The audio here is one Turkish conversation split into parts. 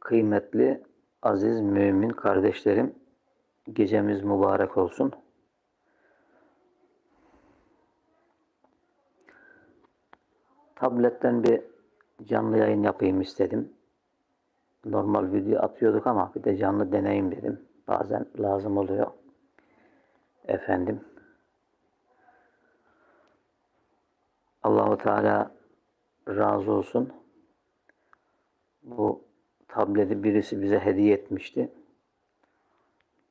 Kıymetli, aziz mümin kardeşlerim, gecemiz mübarek olsun. Tabletten bir canlı yayın yapayım istedim. Normal video atıyorduk ama bir de canlı deneyim dedim. Bazen lazım oluyor. Efendim. Allahu Teala razı olsun. Bu tableti birisi bize hediye etmişti.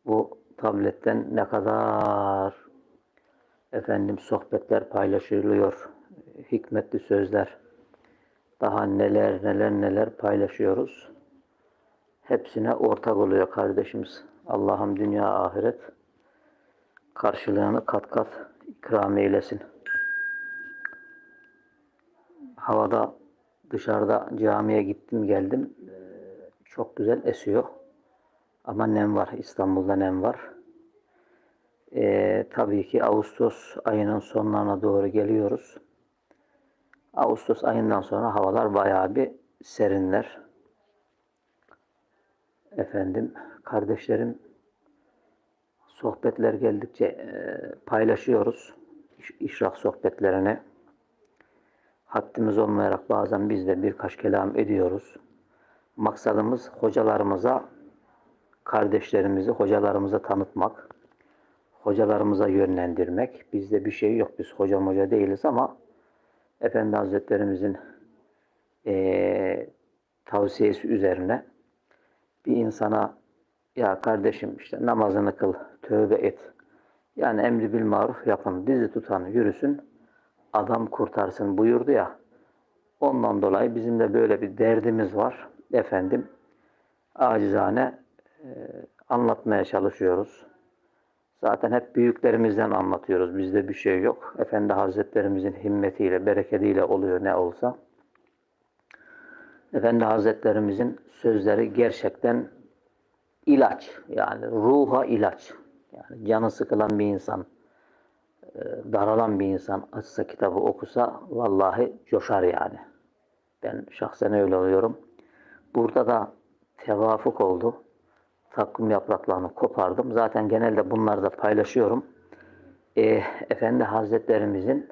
Bu tabletten ne kadar efendim sohbetler paylaşılıyor. Hikmetli sözler. Daha neler neler neler paylaşıyoruz. Hepsine ortak oluyor kardeşimiz. Allah'ım dünya ahiret karşılığını kat kat ikram eylesin. Havada dışarıda camiye gittim geldim. Çok güzel esiyor. Ama nem var. İstanbul'da nem var. Ee, tabii ki Ağustos ayının sonlarına doğru geliyoruz. Ağustos ayından sonra havalar bayağı bir serinler. Efendim, kardeşlerim sohbetler geldikçe e, paylaşıyoruz. İş, işrak sohbetlerini. Haddimiz olmayarak bazen biz de birkaç kelam ediyoruz. Maksadımız hocalarımıza, kardeşlerimizi hocalarımıza tanıtmak, hocalarımıza yönlendirmek. Bizde bir şey yok, biz hoca hoca değiliz ama Efendi Hazretlerimizin eee, tavsiyesi üzerine bir insana ya kardeşim işte namazını kıl, tövbe et. Yani emri bil maruf yapın, dizi tutan yürüsün, adam kurtarsın buyurdu ya. Ondan dolayı bizim de böyle bir derdimiz var. Efendim, acizane e, anlatmaya çalışıyoruz. Zaten hep büyüklerimizden anlatıyoruz. Bizde bir şey yok. Efendi Hazretlerimizin himmetiyle, bereketiyle oluyor ne olsa. Efendi Hazretlerimizin sözleri gerçekten ilaç. Yani ruha ilaç. Yani canı sıkılan bir insan, e, daralan bir insan açsa kitabı okusa vallahi coşar yani. Ben şahsen öyle oluyorum. Burada da tevafuk oldu. Takvim yapraklarını kopardım. Zaten genelde bunları da paylaşıyorum. E, Efendi Hazretlerimizin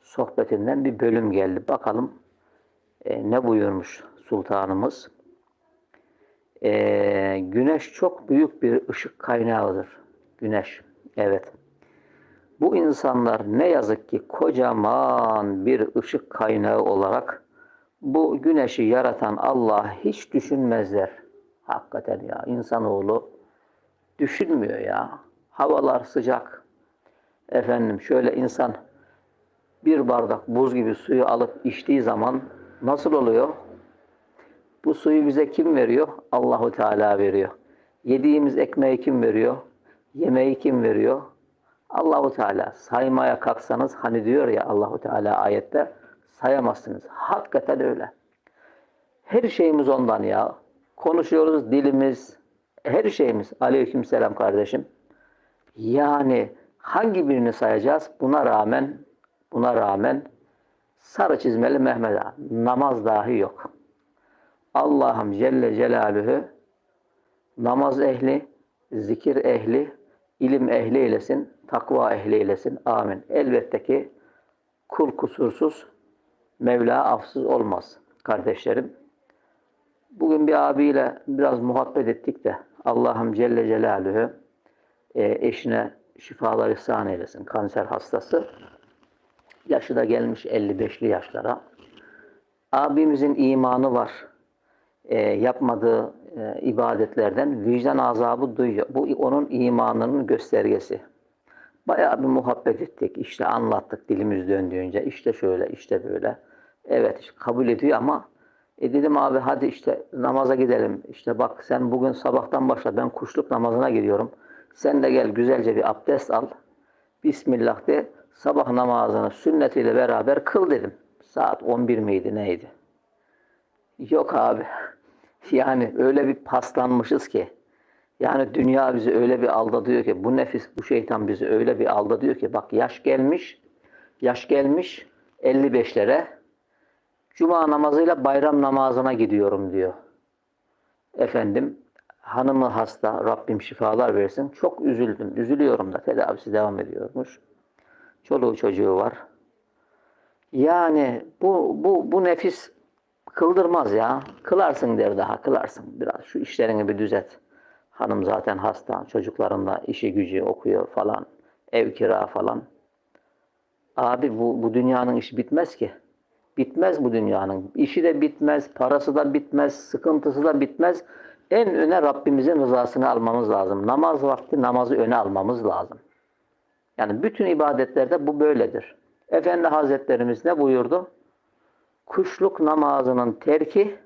sohbetinden bir bölüm geldi. Bakalım e, ne buyurmuş sultanımız. E, güneş çok büyük bir ışık kaynağıdır. Güneş, evet. Bu insanlar ne yazık ki kocaman bir ışık kaynağı olarak bu güneşi yaratan Allah hiç düşünmezler. Hakikaten ya insanoğlu düşünmüyor ya. Havalar sıcak. Efendim şöyle insan bir bardak buz gibi suyu alıp içtiği zaman nasıl oluyor? Bu suyu bize kim veriyor? Allahu Teala veriyor. Yediğimiz ekmeği kim veriyor? Yemeği kim veriyor? Allahu Teala. Saymaya kalksanız hani diyor ya Allahu Teala ayette sayamazsınız. Hakikaten öyle. Her şeyimiz ondan ya. Konuşuyoruz dilimiz, her şeyimiz. Aleyküm selam kardeşim. Yani hangi birini sayacağız? Buna rağmen buna rağmen sarı çizmeli Mehmet Ağa. Namaz dahi yok. Allah'ım Celle Celaluhu namaz ehli, zikir ehli, ilim ehli eylesin, takva ehli eylesin. Amin. Elbette ki kul kusursuz, Mevla afsız olmaz kardeşlerim. Bugün bir abiyle biraz muhabbet ettik de Allah'ım Celle Celaluhu e, eşine şifalar ihsan eylesin. Kanser hastası. Yaşı da gelmiş 55'li yaşlara. Abimizin imanı var. E, yapmadığı e, ibadetlerden vicdan azabı duyuyor. Bu onun imanının göstergesi. Bayağı bir muhabbet ettik. İşte anlattık dilimiz döndüğünce. İşte şöyle, işte böyle. Evet kabul ediyor ama e dedim abi hadi işte namaza gidelim. İşte bak sen bugün sabahtan başla ben kuşluk namazına gidiyorum. Sen de gel güzelce bir abdest al. Bismillah de sabah namazını sünnetiyle beraber kıl dedim. Saat 11 miydi neydi? Yok abi. Yani öyle bir paslanmışız ki. Yani dünya bizi öyle bir aldatıyor ki bu nefis, bu şeytan bizi öyle bir aldatıyor ki bak yaş gelmiş, yaş gelmiş 55'lere Cuma namazıyla bayram namazına gidiyorum diyor. Efendim hanımı hasta Rabbim şifalar versin. Çok üzüldüm. Üzülüyorum da tedavisi devam ediyormuş. Çoluğu çocuğu var. Yani bu bu bu nefis kıldırmaz ya. Kılarsın der daha kılarsın. Biraz şu işlerini bir düzelt. Hanım zaten hasta. Çocuklarınla işi gücü okuyor falan. Ev kira falan. Abi bu, bu dünyanın işi bitmez ki. Bitmez bu dünyanın. İşi de bitmez, parası da bitmez, sıkıntısı da bitmez. En öne Rabbimizin rızasını almamız lazım. Namaz vakti namazı öne almamız lazım. Yani bütün ibadetlerde bu böyledir. Efendi Hazretlerimiz ne buyurdu? Kuşluk namazının terki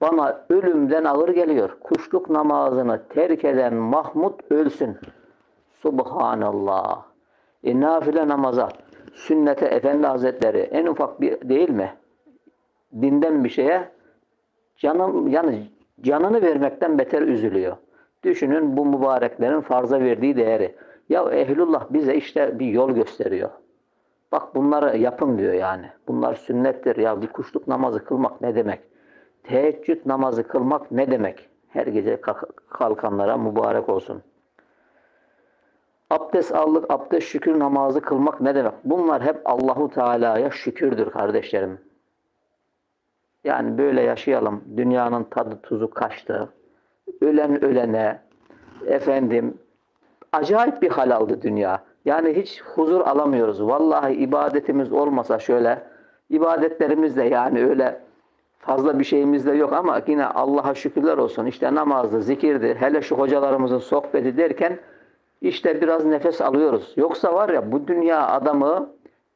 bana ölümden ağır geliyor. Kuşluk namazını terk eden Mahmud ölsün. Subhanallah. E, nafile namaza, sünnete Efendi Hazretleri en ufak bir değil mi? Dinden bir şeye canım yani canını vermekten beter üzülüyor. Düşünün bu mübareklerin farza verdiği değeri. Ya ehlullah bize işte bir yol gösteriyor. Bak bunları yapın diyor yani. Bunlar sünnettir. Ya bir kuşluk namazı kılmak ne demek? Teheccüd namazı kılmak ne demek? Her gece kalk- kalkanlara mübarek olsun. Abdest aldık, abdest şükür namazı kılmak ne demek? Bunlar hep Allahu Teala'ya şükürdür kardeşlerim. Yani böyle yaşayalım. Dünyanın tadı tuzu kaçtı. Ölen ölene efendim acayip bir hal aldı dünya. Yani hiç huzur alamıyoruz. Vallahi ibadetimiz olmasa şöyle ibadetlerimiz de yani öyle fazla bir şeyimiz de yok ama yine Allah'a şükürler olsun. İşte namazdı, zikirdi, hele şu hocalarımızın sohbeti derken işte biraz nefes alıyoruz. Yoksa var ya bu dünya adamı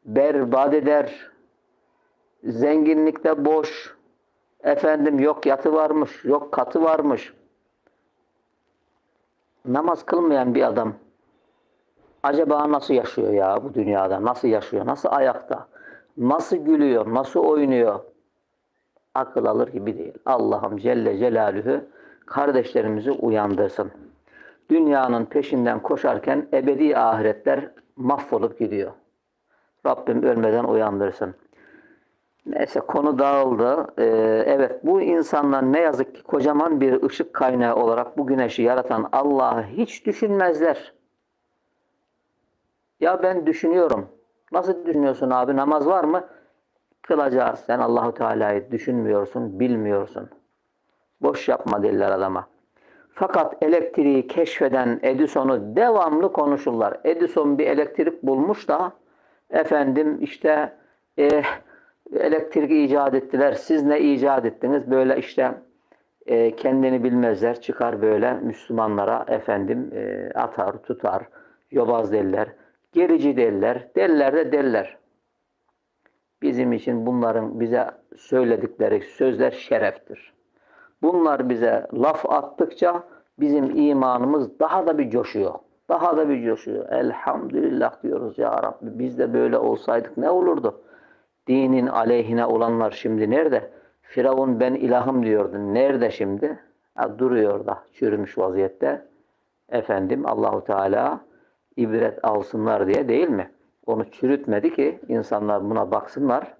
berbat eder. Zenginlikte boş. Efendim yok yatı varmış, yok katı varmış. Namaz kılmayan bir adam acaba nasıl yaşıyor ya bu dünyada? Nasıl yaşıyor? Nasıl ayakta? Nasıl gülüyor? Nasıl oynuyor? Akıl alır gibi değil. Allah'ım Celle Celaluhu kardeşlerimizi uyandırsın. Dünyanın peşinden koşarken ebedi ahiretler mahvolup gidiyor. Rabbim ölmeden uyandırsın. Neyse konu dağıldı. Ee, evet bu insanlar ne yazık ki kocaman bir ışık kaynağı olarak bu güneşi yaratan Allah'ı hiç düşünmezler. Ya ben düşünüyorum. Nasıl düşünüyorsun abi? Namaz var mı? Kılacağız. Sen Allahu Teala'yı düşünmüyorsun, bilmiyorsun. Boş yapma derler adama. Fakat elektriği keşfeden Edison'u devamlı konuşurlar. Edison bir elektrik bulmuş da efendim işte eh, elektrik icat ettiler. Siz ne icat ettiniz? Böyle işte e, kendini bilmezler. Çıkar böyle Müslümanlara efendim e, atar, tutar, yobaz derler. Gerici derler. Derler de derler. Bizim için bunların bize söyledikleri sözler şereftir. Bunlar bize laf attıkça bizim imanımız daha da bir coşuyor. Daha da bir coşuyor. Elhamdülillah diyoruz ya Rabbi. Biz de böyle olsaydık ne olurdu? Dinin aleyhine olanlar şimdi nerede? Firavun ben ilahım diyordu. Nerede şimdi? Ha, duruyor da çürümüş vaziyette. Efendim Allahu Teala ibret alsınlar diye değil mi? Onu çürütmedi ki insanlar buna baksınlar,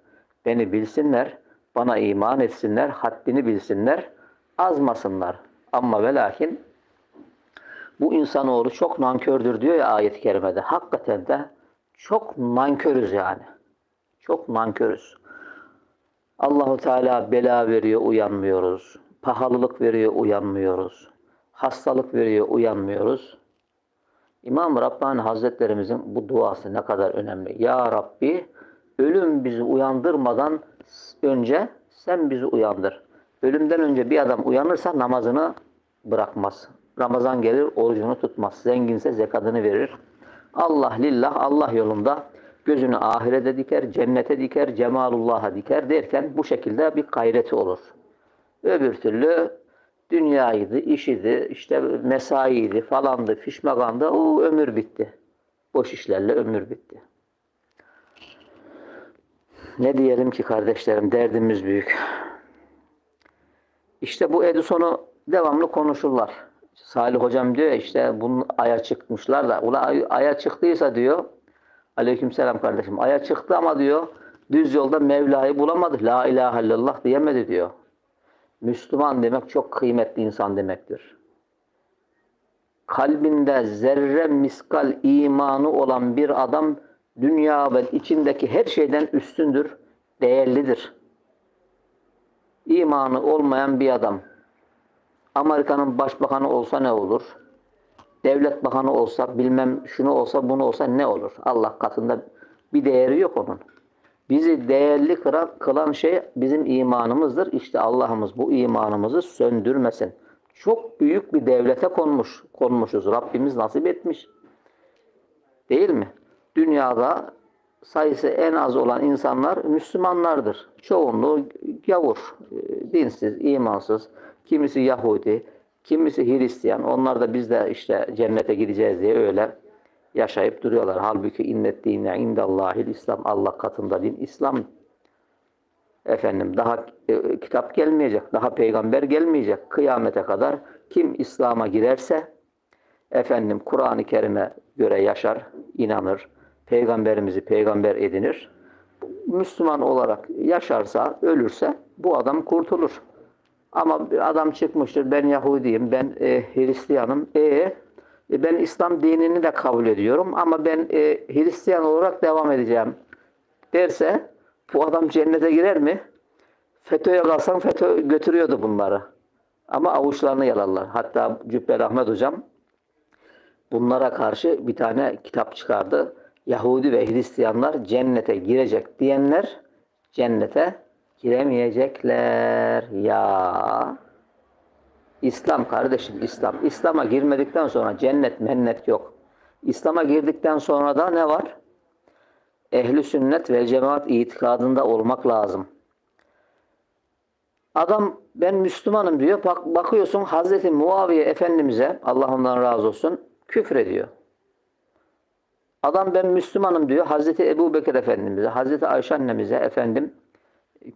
beni bilsinler, bana iman etsinler, haddini bilsinler, azmasınlar. Ama ve lakin bu insanoğlu çok nankördür diyor ya ayet-i kerimede. Hakikaten de çok nankörüz yani. Çok nankörüz. Allahu Teala bela veriyor, uyanmıyoruz. Pahalılık veriyor, uyanmıyoruz. Hastalık veriyor, uyanmıyoruz. İmam Rabbani Hazretlerimizin bu duası ne kadar önemli. Ya Rabbi ölüm bizi uyandırmadan önce sen bizi uyandır. Ölümden önce bir adam uyanırsa namazını bırakmaz. Ramazan gelir orucunu tutmaz. Zenginse zekatını verir. Allah lillah Allah yolunda gözünü ahirete diker, cennete diker, cemalullah'a diker derken bu şekilde bir gayreti olur. Öbür türlü dünyaydı, işiydi, işte mesaiydi falandı, fişmagandı. O ömür bitti. Boş işlerle ömür bitti. Ne diyelim ki kardeşlerim derdimiz büyük. İşte bu Edison'u devamlı konuşurlar. Salih hocam diyor işte bunun aya çıkmışlar da. Ula ay- aya çıktıysa diyor. Aleykümselam kardeşim. Aya çıktı ama diyor düz yolda Mevla'yı bulamadı. La ilahe illallah diyemedi diyor. Müslüman demek çok kıymetli insan demektir. Kalbinde zerre miskal imanı olan bir adam dünya ve içindeki her şeyden üstündür, değerlidir. İmanı olmayan bir adam Amerika'nın başbakanı olsa ne olur? Devlet bakanı olsa, bilmem şunu olsa, bunu olsa ne olur? Allah katında bir değeri yok onun. Bizi değerli kılan, kılan şey bizim imanımızdır. İşte Allah'ımız bu imanımızı söndürmesin. Çok büyük bir devlete konmuş, konmuşuz. Rabbimiz nasip etmiş. Değil mi? Dünyada sayısı en az olan insanlar Müslümanlardır. Çoğunluğu gavur, e, dinsiz, imansız. Kimisi Yahudi, kimisi Hristiyan. Onlar da biz de işte cennete gideceğiz diye öyle yaşayıp duruyorlar. Halbuki innet dine indallahil İslam. Allah katında din İslam. Efendim daha e, kitap gelmeyecek, daha peygamber gelmeyecek. Kıyamete kadar kim İslam'a girerse efendim Kur'an-ı Kerim'e göre yaşar, inanır, peygamberimizi peygamber edinir. Müslüman olarak yaşarsa, ölürse bu adam kurtulur. Ama bir adam çıkmıştır, ben Yahudiyim, ben e, Hristiyanım. E, e, ben İslam dinini de kabul ediyorum ama ben e, Hristiyan olarak devam edeceğim derse bu adam cennete girer mi? FETÖ'ye kalsan FETÖ götürüyordu bunları. Ama avuçlarını yalarlar. Hatta Cübbeli Ahmet Hocam bunlara karşı bir tane kitap çıkardı. Yahudi ve Hristiyanlar cennete girecek diyenler cennete giremeyecekler. Ya İslam kardeşim İslam. İslam'a girmedikten sonra cennet mennet yok. İslam'a girdikten sonra da ne var? Ehli sünnet ve cemaat itikadında olmak lazım. Adam ben Müslümanım diyor. Bak, bakıyorsun Hazreti Muaviye Efendimiz'e Allah ondan razı olsun küfür ediyor. Adam ben Müslümanım diyor. Hazreti Ebu Bekir Efendimiz'e, Hazreti Ayşe annemize efendim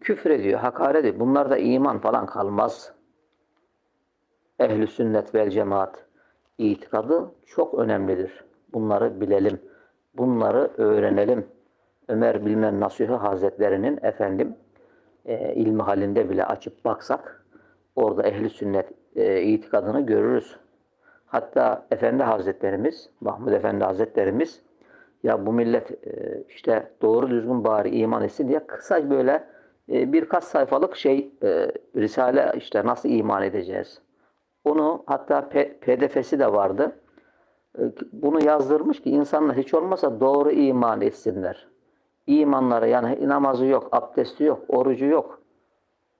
küfür ediyor, hakaret ediyor. Bunlarda iman falan kalmaz. Ehli sünnet vel cemaat itikadı çok önemlidir. Bunları bilelim. Bunları öğrenelim. Ömer Bilmem Nasuhi Hazretlerinin efendim e, ilmi halinde bile açıp baksak orada ehli sünnet e, itikadını görürüz. Hatta Efendi Hazretlerimiz, Mahmud Efendi Hazretlerimiz ya bu millet e, işte doğru düzgün bari iman etsin diye kısa böyle e, birkaç sayfalık şey e, Risale işte nasıl iman edeceğiz. Onu hatta pdf'si de vardı. Bunu yazdırmış ki insanlar hiç olmasa doğru iman etsinler. İmanları yani namazı yok, abdesti yok, orucu yok.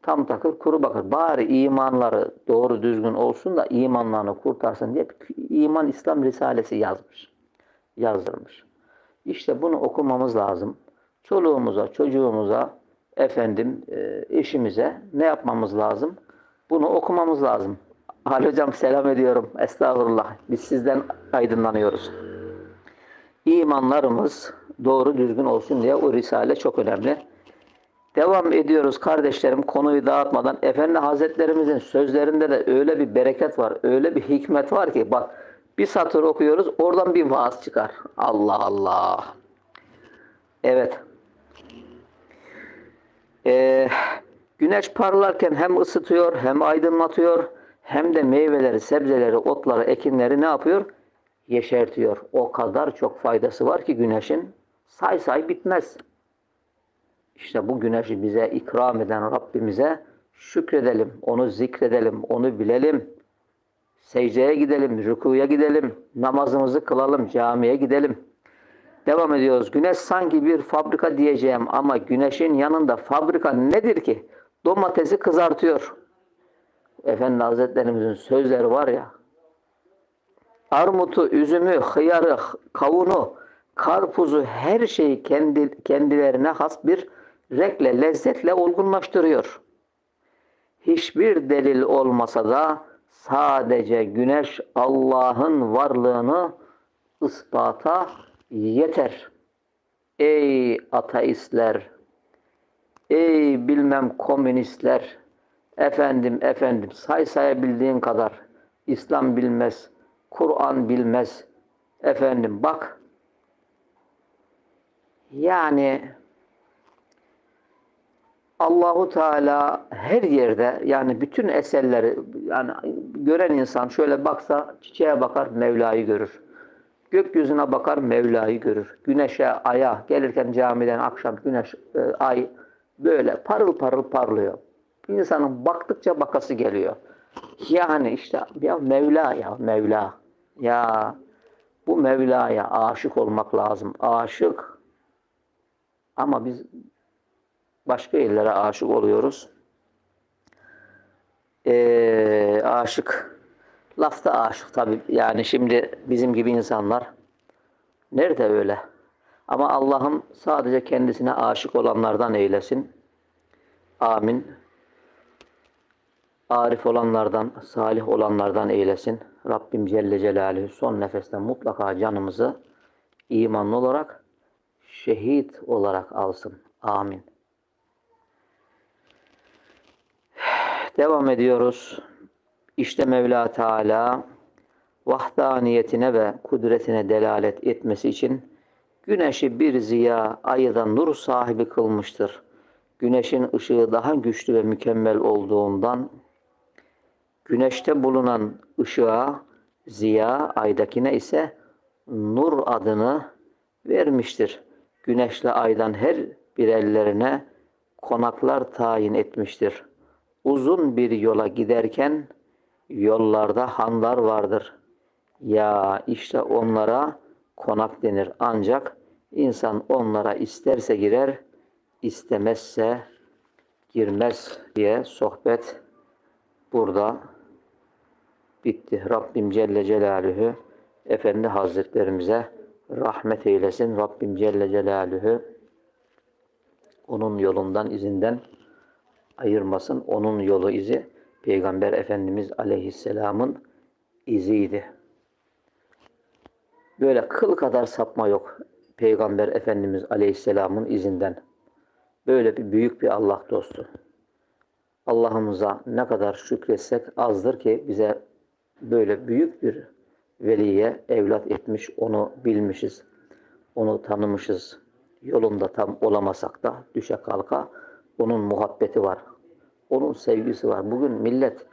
Tam takır kuru bakır. Bari imanları doğru düzgün olsun da imanlarını kurtarsın diye iman İslam Risalesi yazmış. Yazdırmış. İşte bunu okumamız lazım. Çoluğumuza, çocuğumuza, efendim e, eşimize ne yapmamız lazım? Bunu okumamız lazım. Ali Hocam selam ediyorum. Estağfurullah. Biz sizden aydınlanıyoruz. İmanlarımız doğru düzgün olsun diye o risale çok önemli. Devam ediyoruz kardeşlerim konuyu dağıtmadan. Efendi Hazretlerimizin sözlerinde de öyle bir bereket var, öyle bir hikmet var ki bak bir satır okuyoruz oradan bir vaaz çıkar. Allah Allah. Evet. Ee, güneş parlarken hem ısıtıyor hem aydınlatıyor hem de meyveleri, sebzeleri, otları, ekinleri ne yapıyor? Yeşertiyor. O kadar çok faydası var ki güneşin say say bitmez. İşte bu güneşi bize ikram eden Rabbimize şükredelim, onu zikredelim, onu bilelim. Secdeye gidelim, rükuya gidelim, namazımızı kılalım, camiye gidelim. Devam ediyoruz. Güneş sanki bir fabrika diyeceğim ama güneşin yanında fabrika nedir ki? Domatesi kızartıyor. Efendi Hazretlerimizin sözleri var ya. Armutu, üzümü, hıyarı, kavunu, karpuzu her şeyi kendi, kendilerine has bir renkle, lezzetle olgunlaştırıyor. Hiçbir delil olmasa da sadece güneş Allah'ın varlığını ispata yeter. Ey ateistler, ey bilmem komünistler, efendim efendim say sayabildiğin kadar İslam bilmez, Kur'an bilmez. Efendim bak, yani Allahu Teala her yerde yani bütün eserleri yani gören insan şöyle baksa çiçeğe bakar Mevla'yı görür. Gökyüzüne bakar Mevla'yı görür. Güneşe, aya gelirken camiden akşam güneş, e, ay böyle parıl parıl parlıyor. İnsanın baktıkça bakası geliyor. Yani işte ya Mevla ya Mevla. Ya bu Mevla'ya aşık olmak lazım. Aşık. Ama biz başka yerlere aşık oluyoruz. Ee, aşık. Lafta aşık tabii. Yani şimdi bizim gibi insanlar nerede öyle? Ama Allah'ım sadece kendisine aşık olanlardan eylesin. Amin. Arif olanlardan, salih olanlardan eylesin. Rabbim Celle Celaluhu son nefeste mutlaka canımızı imanlı olarak, şehit olarak alsın. Amin. Devam ediyoruz. İşte Mevla Teala vahdaniyetine ve kudretine delalet etmesi için güneşi bir ziya, ayı da nur sahibi kılmıştır. Güneşin ışığı daha güçlü ve mükemmel olduğundan güneşte bulunan ışığa ziya, aydakine ise nur adını vermiştir. Güneşle aydan her bir ellerine konaklar tayin etmiştir. Uzun bir yola giderken yollarda hanlar vardır. Ya işte onlara konak denir. Ancak insan onlara isterse girer, istemezse girmez diye sohbet burada bitti. Rabbim Celle Celaluhu Efendi Hazretlerimize rahmet eylesin. Rabbim Celle Celaluhu onun yolundan izinden ayırmasın. Onun yolu izi Peygamber Efendimiz Aleyhisselam'ın iziydi. Böyle kıl kadar sapma yok Peygamber Efendimiz Aleyhisselam'ın izinden. Böyle bir büyük bir Allah dostu. Allah'ımıza ne kadar şükretsek azdır ki bize böyle büyük bir veliye evlat etmiş, onu bilmişiz, onu tanımışız. Yolunda tam olamasak da düşe kalka onun muhabbeti var. Onun sevgisi var. Bugün millet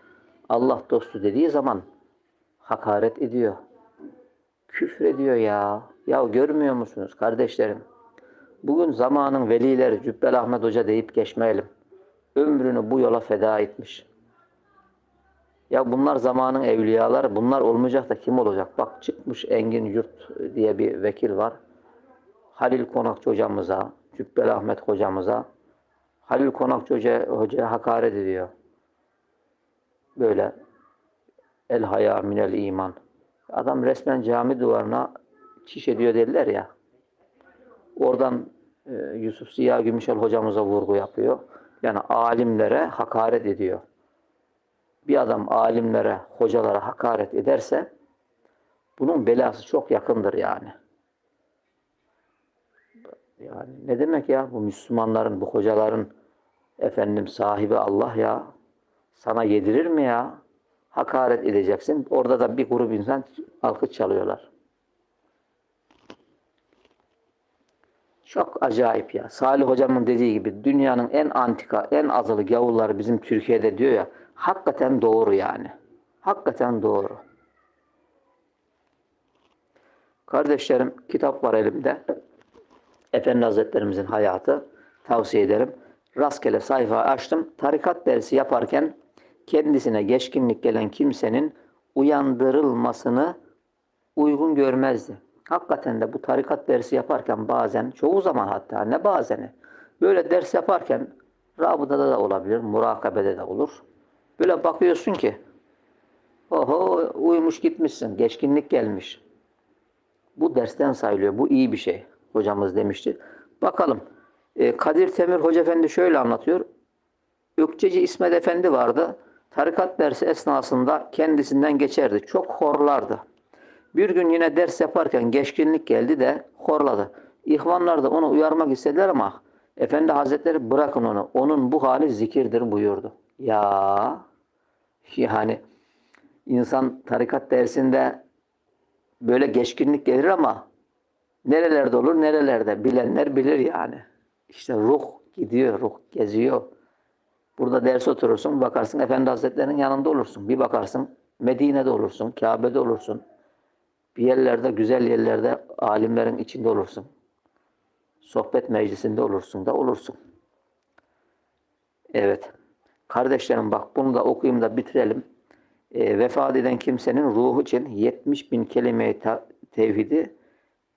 Allah dostu dediği zaman hakaret ediyor. Küfür ediyor ya. Ya görmüyor musunuz kardeşlerim? Bugün zamanın velileri Cübbel Ahmet Hoca deyip geçmeyelim. Ömrünü bu yola feda etmiş. Ya bunlar zamanın evliyaları. Bunlar olmayacak da kim olacak? Bak çıkmış Engin Yurt diye bir vekil var. Halil Konakçı hocamıza, Cübbel Ahmet hocamıza, Halil Konakçı hoca, hocaya hakaret ediyor. Böyle el haya minel iman. Adam resmen cami duvarına çiş ediyor dediler ya. Oradan e, Yusuf Ziya Gümüşel hocamıza vurgu yapıyor. Yani alimlere hakaret ediyor. Bir adam alimlere, hocalara hakaret ederse bunun belası çok yakındır yani. Yani ne demek ya bu Müslümanların, bu hocaların efendim sahibi Allah ya sana yedirir mi ya? Hakaret edeceksin. Orada da bir grup insan alkış çalıyorlar. Çok acayip ya. Salih hocamın dediği gibi dünyanın en antika, en azılı gavulları bizim Türkiye'de diyor ya. Hakikaten doğru yani. Hakikaten doğru. Kardeşlerim kitap var elimde. Efendi Hazretlerimizin hayatı tavsiye ederim. Rastgele sayfa açtım. Tarikat dersi yaparken kendisine geçkinlik gelen kimsenin uyandırılmasını uygun görmezdi. Hakikaten de bu tarikat dersi yaparken bazen, çoğu zaman hatta ne bazeni, böyle ders yaparken rabıtada da olabilir, murakabede de olur. Böyle bakıyorsun ki, oho uyumuş gitmişsin, geçkinlik gelmiş. Bu dersten sayılıyor, bu iyi bir şey hocamız demişti. Bakalım, e, Kadir Temir Hoca Efendi şöyle anlatıyor. Ökçeci İsmet Efendi vardı. Tarikat dersi esnasında kendisinden geçerdi. Çok horlardı. Bir gün yine ders yaparken geçkinlik geldi de horladı. İhvanlar da onu uyarmak istediler ama Efendi Hazretleri bırakın onu. Onun bu hali zikirdir buyurdu. Ya yani insan tarikat dersinde böyle geçkinlik gelir ama nerelerde olur nerelerde bilenler bilir yani. İşte ruh gidiyor, ruh geziyor. Burada ders oturursun, bakarsın Efendi Hazretleri'nin yanında olursun. Bir bakarsın Medine'de olursun, Kabe'de olursun. Bir yerlerde, güzel yerlerde alimlerin içinde olursun. Sohbet meclisinde olursun da olursun. Evet. Kardeşlerim bak bunu da okuyayım da bitirelim. E, vefat eden kimsenin ruhu için 70 bin kelime-i tevhidi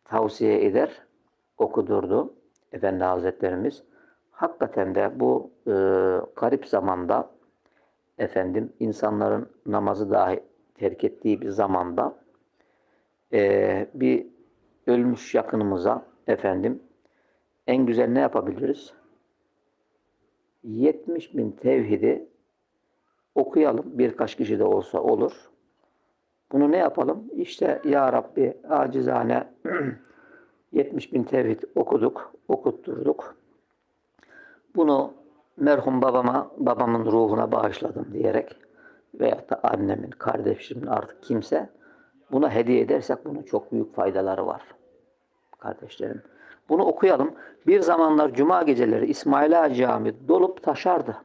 tavsiye eder, okudurdu Efendi Hazretlerimiz. Hakikaten de bu e, garip zamanda efendim insanların namazı dahi terk ettiği bir zamanda e, bir ölmüş yakınımıza efendim en güzel ne yapabiliriz? 70 bin tevhidi okuyalım. Birkaç kişi de olsa olur. Bunu ne yapalım? İşte Ya Rabbi acizane 70 bin tevhid okuduk, okutturduk. Bunu merhum babama, babamın ruhuna bağışladım diyerek veyahut da annemin, kardeşimin artık kimse buna hediye edersek bunun çok büyük faydaları var. Kardeşlerim. Bunu okuyalım. Bir zamanlar cuma geceleri İsmail Ağa Camii dolup taşardı.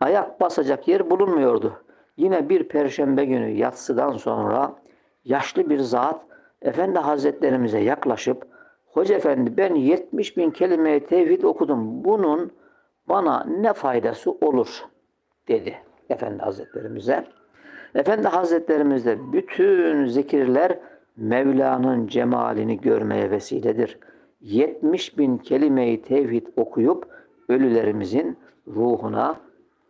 Ayak basacak yer bulunmuyordu. Yine bir perşembe günü yatsıdan sonra yaşlı bir zat Efendi Hazretlerimize yaklaşıp Hoca Efendi ben 70 bin kelime tevhid okudum. Bunun bana ne faydası olur dedi Efendi Hazretlerimize. Efendi Hazretlerimiz de bütün zikirler Mevla'nın cemalini görmeye vesiledir. 70 bin kelime-i tevhid okuyup ölülerimizin ruhuna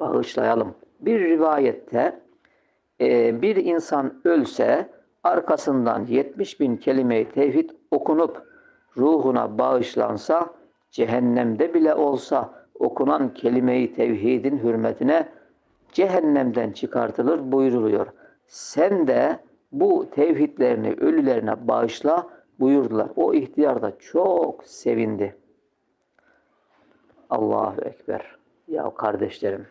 bağışlayalım. Bir rivayette e, bir insan ölse arkasından 70 bin kelime-i tevhid okunup ruhuna bağışlansa cehennemde bile olsa okunan kelime-i tevhidin hürmetine cehennemden çıkartılır buyuruluyor. Sen de bu tevhidlerini ölülerine bağışla buyurdular. O ihtiyar da çok sevindi. Allahu Ekber. Ya kardeşlerim.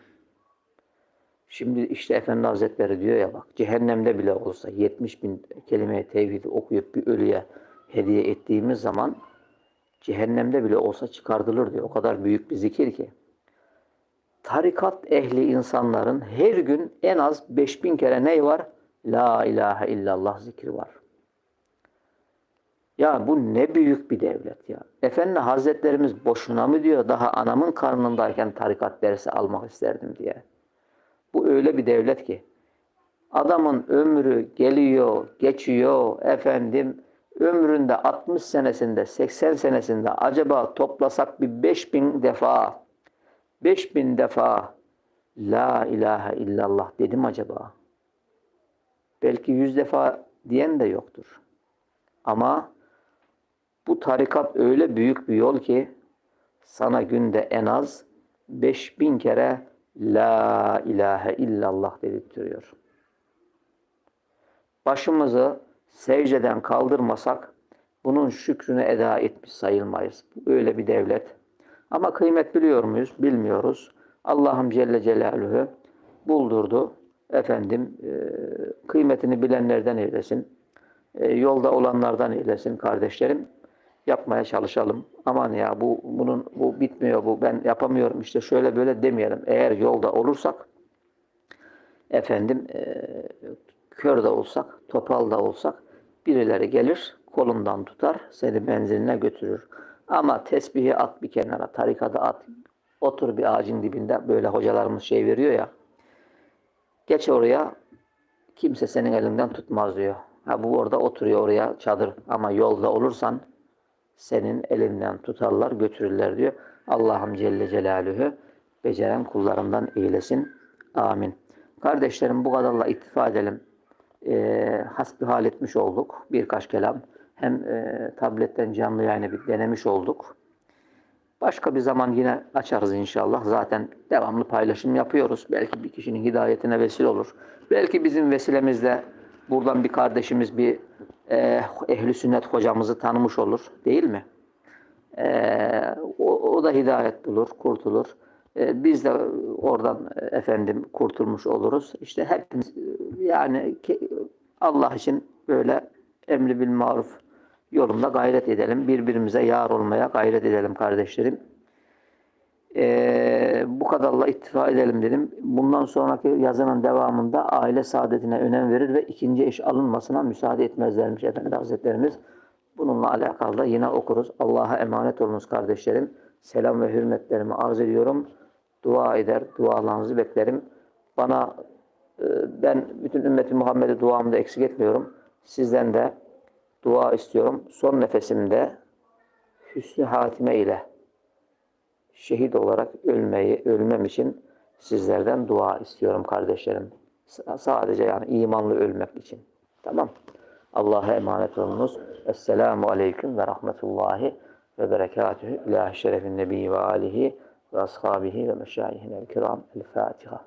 Şimdi işte Efendi Hazretleri diyor ya bak cehennemde bile olsa 70 bin kelime tevhidi okuyup bir ölüye hediye ettiğimiz zaman cehennemde bile olsa çıkartılır diyor. O kadar büyük bir zikir ki. Tarikat ehli insanların her gün en az 5000 kere ney var? La ilahe illallah zikri var. Ya bu ne büyük bir devlet ya. Efendi Hazretlerimiz boşuna mı diyor daha anamın karnındayken tarikat dersi almak isterdim diye. Bu öyle bir devlet ki adamın ömrü geliyor, geçiyor efendim ömründe 60 senesinde 80 senesinde acaba toplasak bir 5000 defa 5000 defa La ilahe illallah dedim acaba? Belki 100 defa diyen de yoktur. Ama bu tarikat öyle büyük bir yol ki sana günde en az 5000 kere La ilahe illallah dedirtiyor. Başımızı secdeden kaldırmasak bunun şükrünü eda etmiş sayılmayız. Öyle bir devlet. Ama kıymet biliyor muyuz? Bilmiyoruz. Allah'ım Celle Celaluhu buldurdu. Efendim e, kıymetini bilenlerden eylesin. E, yolda olanlardan eylesin kardeşlerim. Yapmaya çalışalım. Aman ya bu bunun bu bitmiyor bu ben yapamıyorum işte şöyle böyle demeyelim. Eğer yolda olursak efendim e, kör de olsak, topal da olsak birileri gelir kolundan tutar seni menziline götürür. Ama tesbihi at bir kenara, tarikada at. Otur bir ağacın dibinde böyle hocalarımız şey veriyor ya. Geç oraya kimse senin elinden tutmaz diyor. Ha bu orada oturuyor oraya çadır ama yolda olursan senin elinden tutarlar götürürler diyor. Allah'ım Celle Celaluhu beceren kullarından eylesin. Amin. Kardeşlerim bu kadarla ittifa edelim. E, hasbihal etmiş olduk birkaç kelam. Hem e, tabletten canlı yayını bir denemiş olduk. Başka bir zaman yine açarız inşallah. Zaten devamlı paylaşım yapıyoruz. Belki bir kişinin hidayetine vesile olur. Belki bizim vesilemizle buradan bir kardeşimiz bir e, ehli sünnet hocamızı tanımış olur. Değil mi? E, o, o da hidayet bulur, kurtulur. E, biz de oradan e, efendim kurtulmuş oluruz. İşte hepimiz e, yani Allah için böyle emri bil maruf yolunda gayret edelim. Birbirimize yar olmaya gayret edelim kardeşlerim. Ee, bu kadarla ittifa edelim dedim. Bundan sonraki yazının devamında aile saadetine önem verir ve ikinci eş alınmasına müsaade etmezlermiş Efendi Hazretlerimiz. Bununla alakalı da yine okuruz. Allah'a emanet olunuz kardeşlerim. Selam ve hürmetlerimi arz ediyorum. Dua eder, dualarınızı beklerim. Bana e, ben bütün ümmeti Muhammed'e duamı da eksik etmiyorum. Sizden de dua istiyorum. Son nefesimde hüsnü hatime ile şehit olarak ölmeyi, ölmem için sizlerden dua istiyorum kardeşlerim. Sadece yani imanlı ölmek için. Tamam. Allah'a emanet olunuz. Esselamu aleyküm ve rahmetullahi ve berekatühü. İlahi şerefin nebi ve alihi ve ashabihi ve meşayihine kiram. El Fatiha.